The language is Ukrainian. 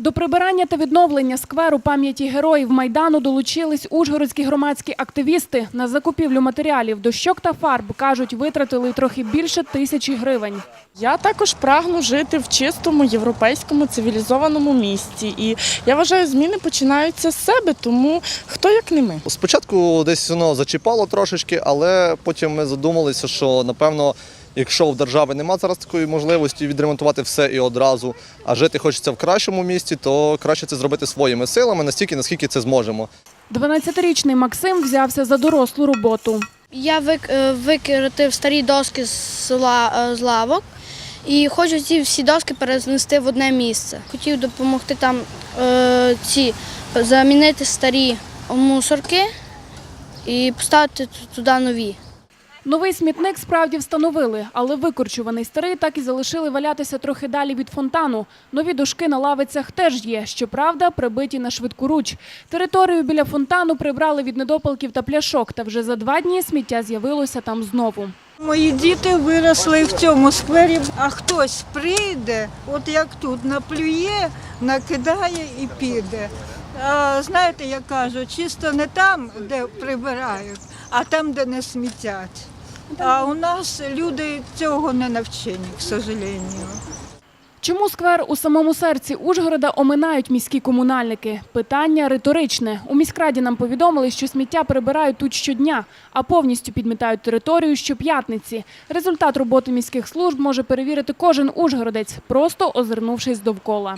До прибирання та відновлення скверу пам'яті героїв Майдану долучились ужгородські громадські активісти. На закупівлю матеріалів, дощок та фарб, кажуть, витратили трохи більше тисячі гривень. Я також прагну жити в чистому європейському цивілізованому місті. І я вважаю, зміни починаються з себе, тому хто як не ми. Спочатку десь воно зачіпало трошечки, але потім ми задумалися, що напевно, якщо в держави немає зараз такої можливості відремонтувати все і одразу, а жити хочеться в кращому місті, то краще це зробити своїми силами настільки, наскільки це зможемо. 12-річний Максим взявся за дорослу роботу. Я вик, е, старі доски з, е, з лавок і хочу ці всі доски перенести в одне місце. Хотів допомогти там е, ці замінити старі мусорки і поставити туди нові. Новий смітник справді встановили, але викорчуваний старий так і залишили валятися трохи далі від фонтану. Нові дошки на лавицях теж є, щоправда, прибиті на швидку руч. Територію біля фонтану прибрали від недопалків та пляшок, та вже за два дні сміття з'явилося там знову. Мої діти виросли в цьому сквері, а хтось прийде, от як тут, наплює, накидає і піде. Знаєте, як кажуть, чисто не там, де прибирають, а там, де не смітять. А у нас люди цього не навчені, к сожалению. Чому сквер у самому серці Ужгорода оминають міські комунальники? Питання риторичне. У міськраді нам повідомили, що сміття прибирають тут щодня, а повністю підмітають територію щоп'ятниці. Результат роботи міських служб може перевірити кожен ужгородець, просто озирнувшись довкола.